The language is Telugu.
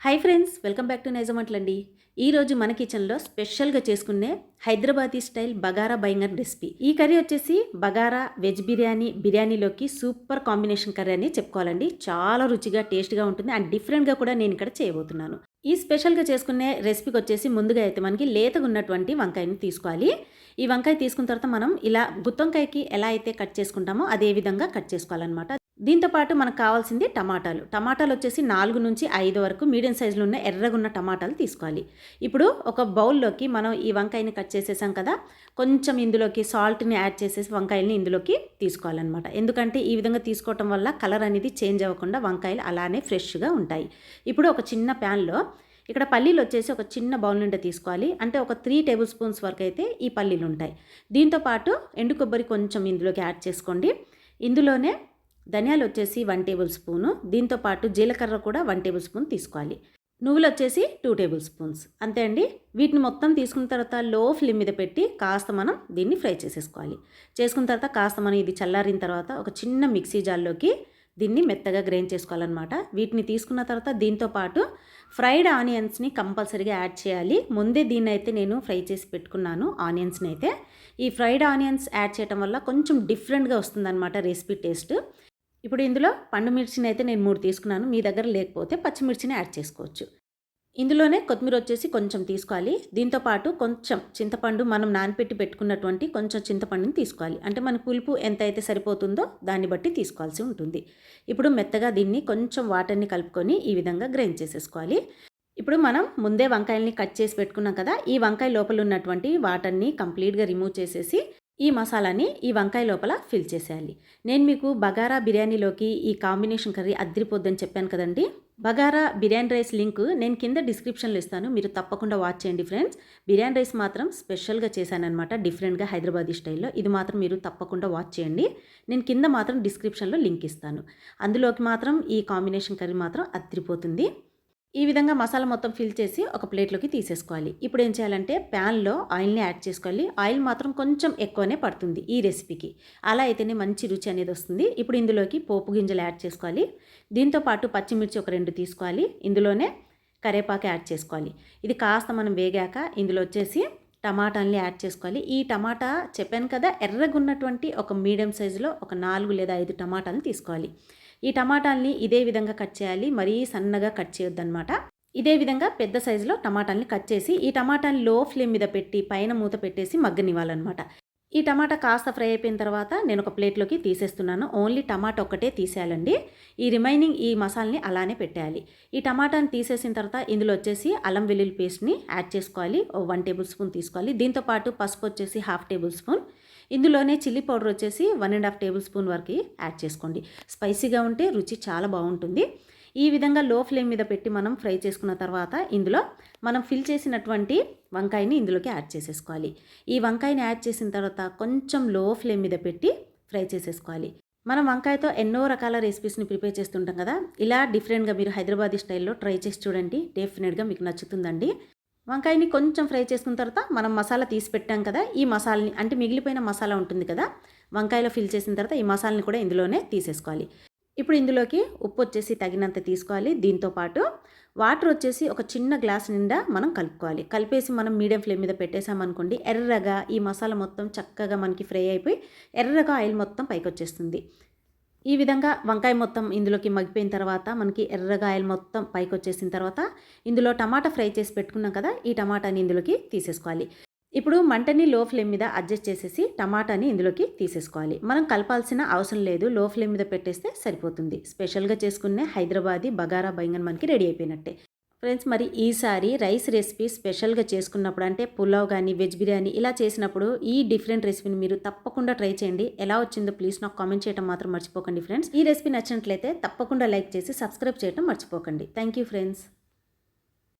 Hi friends welcome back to నైజమంట్లండి ఈరోజు మన కిచెన్లో స్పెషల్గా చేసుకునే హైదరాబాదీ స్టైల్ బగారా బైంగన్ రెసిపీ. ఈ కర్రీ వచ్చేసి బగారా వెజ్ బిర్యానీ బిర్యానీలోకి సూపర్ కాంబినేషన్ కర్రీ అని చెప్పుకోవాలండి. చాలా రుచిగా టేస్ట్గా ఉంటుంది అండ్ డిఫరెంట్గా కూడా నేను ఇక్కడ చేయబోతున్నాను. ఈ స్పెషల్గా చేసుకునే రెసిపీకి వచ్చేసి ముందుగా అయితే మనకి లేతగా ఉన్నటువంటి వంకాయని తీసుకోవాలి. ఈ వంకాయ తీసుకున్న తర్వాత మనం ఇలా గుత్తంకాయకి ఎలా అయితే కట్ చేసుకుంటామో అదే విధంగా కట్ చేసుకోవాలన్నమాట. దీంతో పాటు మనకు కావాల్సింది టమాటాలు. టమాటాలు వచ్చేసి నాలుగు నుంచి ఐదు వరకు మీడియం సైజులో ఉన్న ఎర్రగున్న టమాటాలు తీసుకోవాలి. ఇప్పుడు ఒక బౌల్లోకి మనం ఈ వంకాయని కట్ చేసేసాం కదా కొంచెం ఇందులోకి సాల్ట్ని యాడ్ చేసేసి వంకాయల్ని ఇందులోకి తీసుకోవాలన్నమాట. ఎందుకంటే ఈ విధంగా తీసుకోవటం వల్ల కలర్ అనేది చేంజ్ అవ్వకుండా వంకాయలు అలానే ఫ్రెష్గా ఉంటాయి. ఇప్పుడు ఒక చిన్న ప్యాన్లో ఇక్కడ పల్లీలు వచ్చేసి ఒక చిన్న బౌల్ నుండి తీసుకోవాలి. అంటే ఒక త్రీ టేబుల్ స్పూన్స్ వరకు అయితే ఈ పల్లీలు ఉంటాయి. దీంతో పాటు ఎండు కొబ్బరి కొంచెం ఇందులోకి యాడ్ చేసుకోండి. ఇందులోనే ధనియాలు వచ్చేసి వన్ టేబుల్ స్పూను దీంతో పాటు జీలకర్ర కూడా వన్ టేబుల్ స్పూన్ తీసుకోవాలి. నువ్వులు వచ్చేసి టూ టేబుల్ స్పూన్స్. అంతే అండి. వీటిని మొత్తం తీసుకున్న తర్వాత లో ఫ్లేమ్ మీద పెట్టి కాస్త మనం దీన్ని ఫ్రై చేసేసుకోవాలి. చేసుకున్న తర్వాత కాస్త మనం ఇది చల్లారిన తర్వాత ఒక చిన్న మిక్సీ జార్లోకి దీన్ని మెత్తగా గ్రైండ్ చేసుకోవాలన్నమాట. వీటిని తీసుకున్న తర్వాత దీంతో పాటు ఫ్రైడ్ ఆనియన్స్ని కంపల్సరీగా యాడ్ చేయాలి. ముందే దీన్ని అయితే నేను ఫ్రై చేసి పెట్టుకున్నాను ఆనియన్స్ని అయితే ఈ ఫ్రైడ్ ఆనియన్స్ యాడ్ చేయడం వల్ల కొంచెం డిఫరెంట్గా వస్తుందన్నమాట రెసిపీ టేస్ట్. ఇప్పుడు ఇందులో పండు మిర్చిని అయితే నేను మూడు తీసుకున్నాను. మీ దగ్గర లేకపోతే పచ్చిమిర్చిని యాడ్ చేసుకోవచ్చు. ఇందులోనే కొత్తిమీర వచ్చేసి కొంచెం తీసుకోవాలి. దీంతో పాటు కొంచెం చింతపండు మనం నానపెట్టి పెట్టుకున్నటువంటి కొంచెం చింతపండుని తీసుకోవాలి. అంటే మన పులుపు ఎంత అయితే సరిపోతుందో దాన్ని బట్టి తీసుకోవాల్సి ఉంటుంది. ఇప్పుడు మెత్తగా దీన్ని కొంచెం వాటర్ని కలుపుకొని ఈ విధంగా గ్రైండ్ చేసేసుకోవాలి. ఇప్పుడు మనం ముందే వంకాయల్ని కట్ చేసి పెట్టుకున్నాం కదా ఈ వంకాయ లోపల ఉన్నటువంటి వాటర్ని కంప్లీట్గా రిమూవ్ చేసేసి ఈ మసాలాని ఈ వంకాయ లోపల ఫిల్ చేసేయాలి. నేను మీకు బగారా బిర్యానీలోకి ఈ కాంబినేషన్ కర్రీ అద్దరిపోద్దని చెప్పాను కదండి. బగారా బిర్యానీ రైస్ లింక్ నేను కింద డిస్క్రిప్షన్లో ఇస్తాను. మీరు తప్పకుండా వాచ్ చేయండి ఫ్రెండ్స్. బిర్యానీ రైస్ మాత్రం స్పెషల్గా చేశానమాట డిఫరెంట్గా హైదరాబాదీ స్టైల్లో. ఇది మాత్రం మీరు తప్పకుండా వాచ్ చేయండి. నేను కింద మాత్రం డిస్క్రిప్షన్లో లింక్ ఇస్తాను. అందులోకి మాత్రం ఈ కాంబినేషన్ కర్రీ మాత్రం అద్దరిపోతుంది. ఈ విధంగా మసాలా మొత్తం ఫిల్ చేసి ఒక ప్లేట్లోకి తీసేసుకోవాలి. ఇప్పుడు ఏం చేయాలంటే ప్యాన్లో ఆయిల్ని యాడ్ చేసుకోవాలి. ఆయిల్ మాత్రం కొంచెం ఎక్కువనే పడుతుంది ఈ రెసిపీకి అలా అయితేనే మంచి రుచి అనేది వస్తుంది. ఇప్పుడు ఇందులోకి పోపు గింజలు యాడ్ చేసుకోవాలి. దీంతో పాటు పచ్చిమిర్చి ఒక రెండు తీసుకోవాలి. ఇందులోనే కరేపాకు యాడ్ చేసుకోవాలి. ఇది కాస్త మనం వేగాక ఇందులో వచ్చేసి టమాటాలని యాడ్ చేసుకోవాలి. ఈ టమాటా చెప్పాను కదా ఎర్రగున్నటువంటి ఒక మీడియం సైజులో ఒక నాలుగు లేదా ఐదు టమాటాలను తీసుకోవాలి. ఈ టమాటాలని ఇదే విధంగా కట్ చేయాలి. మరీ సన్నగా కట్ చేయొద్దనమాట ఇదే విధంగా పెద్ద సైజులో టమాటాలని కట్ చేసి ఈ టమాటాని లో ఫ్లేమ్ మీద పెట్టి పైన మూత పెట్టేసి మగ్గనివ్వాలన్నమాట. ఈ టమాటా కాస్త ఫ్రై అయిపోయిన తర్వాత నేను ఒక ప్లేట్లోకి తీసేస్తున్నాను. ఓన్లీ టమాటా ఒక్కటే తీసేయాలండి. ఈ రిమైనింగ్ ఈ మసాలని అలానే పెట్టేయాలి. ఈ టమాటాని తీసేసిన తర్వాత ఇందులో వచ్చేసి అల్లం వెల్లుల్లి పేస్ట్ని యాడ్ చేసుకోవాలి. వన్ టేబుల్ స్పూన్ తీసుకోవాలి. దీంతోపాటు పసుపు వచ్చేసి హాఫ్ టేబుల్ స్పూన్. ఇందులోనే చిల్లీ పౌడర్ వచ్చేసి one and half tablespoon వరకు యాడ్ చేసుకోండి. స్పైసీగా ఉంటే రుచి చాలా బాగుంటుంది. ఈ విధంగా లో ఫ్లేమ్ మీద పెట్టి మనం ఫ్రై చేసుకున్న తర్వాత ఇందులో మనం ఫిల్ చేసినటువంటి వంకాయని ఇందులోకి యాడ్ చేసేసుకోవాలి. ఈ వంకాయని యాడ్ చేసిన తర్వాత కొంచెం లో ఫ్లేమ్ మీద పెట్టి ఫ్రై చేసేసుకోవాలి. మనం వంకాయతో ఎన్నో రకాల రెసిపీస్ని ప్రిపేర్ చేస్తుంటాం కదా? ఇలా డిఫరెంట్గా మీరు హైదరాబాదీ స్టైల్లో ట్రై చేసి చూడండి. డెఫినెట్గా మీకు నచ్చుతుందండి. వంకాయని కొంచెం ఫ్రై చేసుకున్న తర్వాత మనం మసాలా తీసి పెట్టాం కదా? ఈ మసాలని అంటే మిగిలిపోయిన మసాలా ఉంటుంది కదా? వంకాయలో ఫిల్ చేసిన తర్వాత ఈ మసాలాని కూడా ఇందులోనే తీసేసుకోవాలి. ఇప్పుడు ఇందులోకి ఉప్పు వచ్చేసి తగినంత తీసుకోవాలి. దీంతో పాటు వాటర్ వచ్చేసి ఒక చిన్న గ్లాస్ నిండా మనం కలుపుకోవాలి. కలిపేసి మనం మీడియం ఫ్లేమ్ మీద పెట్టేసామనుకోండి ఎర్రగా ఈ మసాలా మొత్తం చక్కగా మనకి ఫ్రై అయిపోయి ఎర్రగా ఆయిల్ మొత్తం పైకి వచ్చేస్తుంది ఈ విధంగా వంకాయ మొత్తం ఇందులోకి మగ్గిపోయిన తర్వాత మనకి ఎర్రగా ఆయిల్ మొత్తం పైకి వచ్చేసిన తర్వాత ఇందులో టమాటా ఫ్రై చేసి పెట్టుకున్నాం కదా ఈ టమాటాని ఇందులోకి తీసేసుకోవాలి. ఇప్పుడు మంటని లో ఫ్లేమ్ మీద అడ్జస్ట్ చేసేసి టమాటాని ఇందులోకి తీసేసుకోవాలి. మనం కలపాల్సిన అవసరం లేదు. లో ఫ్లేమ్ మీద పెట్టేస్తే సరిపోతుంది. స్పెషల్గా చేసుకునే హైదరాబాదీ బగారా బైంగన్ మనకి రెడీ అయిపోయినట్టే. ఫ్రెండ్స్ మరి ఈసారి రైస్ రెసిపీ స్పెషల్గా చేసుకున్నప్పుడు అంటే పులావ్ కానీ వెజ్ బిర్యానీ ఇలా చేసినప్పుడు ఈ డిఫరెంట్ రెసిపీని మీరు తప్పకుండా ట్రై చేయండి. ఎలా వచ్చిందో ప్లీజ్ నాకు కామెంట్ చేయడం మాత్రం మర్చిపోకండి ఫ్రెండ్స్. ఈ రెసిపీ నచ్చినట్లయితే తప్పకుండా లైక్ చేసి సబ్స్క్రైబ్ చేయడం మర్చిపోకండి. Thank you friends.